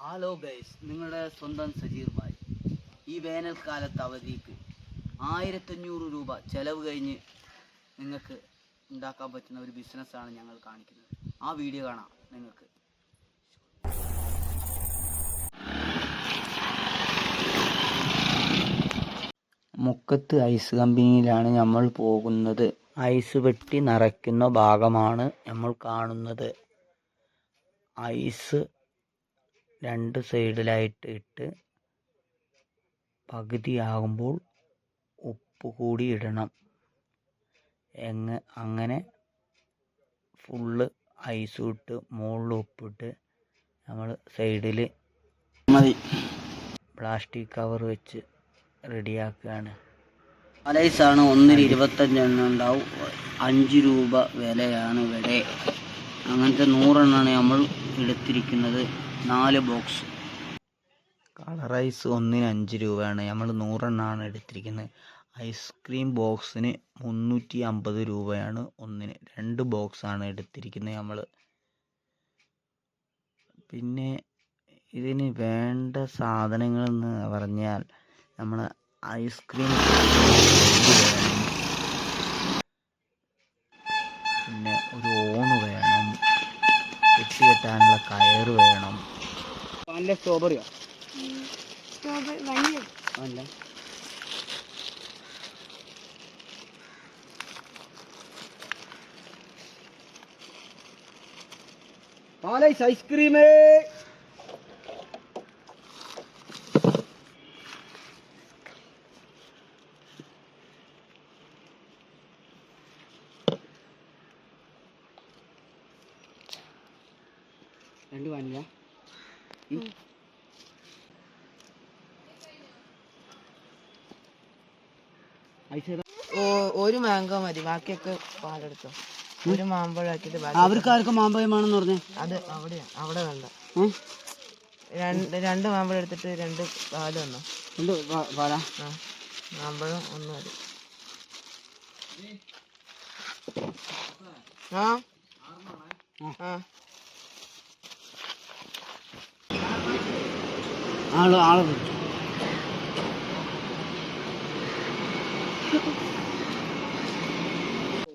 Hello guys നിങ്ങളുടെ സ്വന്തം സജീർ ഭായ്. ഈ വേനൽക്കാലത്ത് അവധിക്ക് ആയിരത്തഞ്ഞൂറ് രൂപ ചെലവ് കഴിഞ്ഞ് നിങ്ങൾക്ക് ഉണ്ടാക്കാൻ പറ്റുന്ന ഒരു ബിസിനസ്സാണ് ഞങ്ങൾ കാണിക്കുന്നത്. ആ വീഡിയോ കാണാം നിങ്ങൾക്ക്. മുക്കത്ത് ഐസ് കമ്പനിയിലാണ് നമ്മൾ പോകുന്നത്. ഐസ് വെട്ടി നിറയ്ക്കുന്ന ഭാഗമാണ് നമ്മൾ കാണുന്നത്. ഐസ് രണ്ട് സൈഡിലായിട്ട് ഇട്ട് പകുതിയാകുമ്പോൾ ഉപ്പ് കൂടി ഇടണം. എങ്ങ അങ്ങനെ ഫുള്ള് ഐസ് ഇട്ട് മുകളിൽ ഉപ്പിട്ട് നമ്മൾ സൈഡിൽ മതി. പ്ലാസ്റ്റിക് കവർ വെച്ച് റെഡിയാക്കുകയാണ് പലൈസാണ് ഒന്നിന് ഇരുപത്തഞ്ചെണ്ണം ഉണ്ടാവും. അഞ്ച് രൂപ വിലയാണ് ഇവിടെ. അങ്ങനത്തെ നൂറെണ്ണമാണ് നമ്മൾ എടുത്തിരിക്കുന്നത്. നാല് ബോക്സ്. കളർ ഐസ് ഒന്നിന് അഞ്ച് രൂപയാണ്. നമ്മൾ നൂറെണ്ണമാണ് എടുത്തിരിക്കുന്നത്. ഐസ്ക്രീം ബോക്സിന് മുന്നൂറ്റി അമ്പത് രൂപയാണ്. ഒന്നിന് രണ്ട് ബോക്സാണ് എടുത്തിരിക്കുന്നത് നമ്മൾ പിന്നെ ഇതിന് വേണ്ട സാധനങ്ങൾ എന്ന് പറഞ്ഞാൽ നമ്മൾ ഐസ്ക്രീം നല്ല സ്ട്രോബെറിയോ അല്ല പാലൈസ് ഐസ്ക്രീം. രണ്ട് വാനില ഒരു മാങ്കോ മതി. ബാക്കിയൊക്കെ പാലെടുത്തോ. ഒരു മാമ്പഴാക്കിട്ട് അവർക്ക് ആർക്കും മാമ്പഴമാണെന്ന് പറഞ്ഞു? അത് അവിടെയാ. അവിടെ വേണ്ട. രണ്ട് രണ്ട് മാമ്പഴം എടുത്തിട്ട് രണ്ട് പാൽ വന്നോ പാലാ? ആ മാമ്പഴം ഒന്ന് മതി. ആ. ആ. ആൾ ആൾ വിളിച്ചു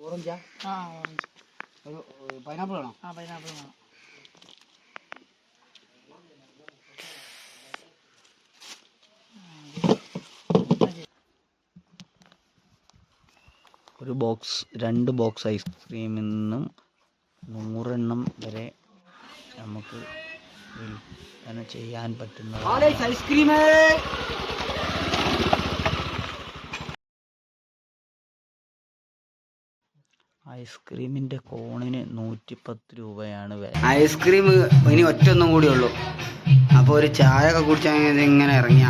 ഓറഞ്ചാ? ആ ഓറഞ്ച്. പൈനാപ്പിൾ ആണോ ആ പൈനാപ്പിൾ വേണം. ഒരു ബോക്സ് രണ്ട് ബോക്സ് ഐസ്ക്രീമിൽ നിന്നും നൂറെണ്ണം വരെ നമുക്ക് വിൽപ്പന ചെയ്യാൻ പറ്റുന്ന ഐസ്ക്രീം ഐസ്ക്രീമിന്റെ കോണിന് നൂറ്റിപ്പത്ത് രൂപയാണ് വില. ഐസ്ക്രീം ഇനി ഒറ്റ ഒന്നും കൂടി ഉള്ളൂ. അപ്പോൾ ഒരു ചായ ഒക്കെ കുടിച്ചാൽ ഇങ്ങനെ ഇറങ്ങിയ.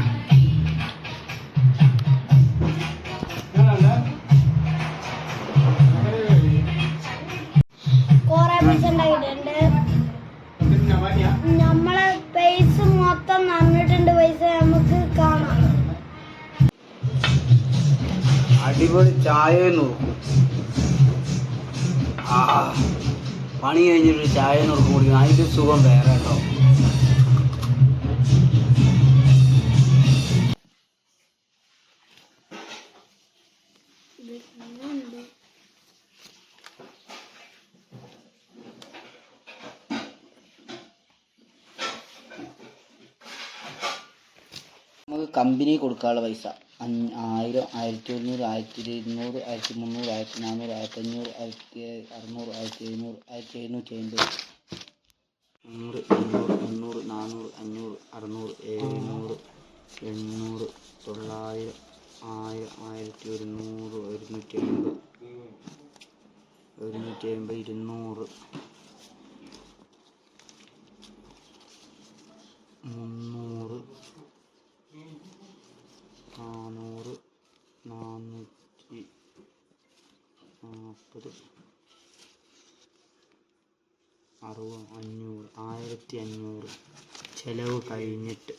അടിപൊളി ചായ നോക്കും ആ പണി കഴിഞ്ഞിട്ട് ചായ നോക്കും കുടിക്കും സുഖം വേറെ കേട്ടോ. നമുക്ക് കമ്പനി കൊടുക്കാനുള്ള പൈസ. ആയിരം ആയിരത്തി ഒരുന്നൂറ് ആയിരത്തി ഇരുന്നൂറ് ആയിരത്തി മുന്നൂറ് ആയിരത്തി നാനൂറ് ആയിരത്തി അഞ്ഞൂറ് ആയിരത്തി അറുന്നൂറ് ആയിരത്തി എഴുന്നൂറ് ആയിരത്തി എഴുന്നൂറ്റി അമ്പത് നൂറ് ഇരുന്നൂറ് മുന്നൂറ് നാനൂറ് അഞ്ഞൂറ് അറുന്നൂറ് എഴുന്നൂറ് എണ്ണൂറ് തൊള്ളായിരം ആയിരം ആയിരത്തി ഒരുന്നൂറ് ഒരുന്നൂറ്റി അമ്പത് ഒരുന്നൂറ്റി അമ്പത് ഇരുന്നൂറ്. മുന്നൂറ് നാനൂറ് നാനൂറ്റി നാൽപ്പത് അറുപത് അഞ്ഞൂറ് ആയിരത്തി അഞ്ഞൂറ്. ചിലവ് കഴിഞ്ഞിട്ട്.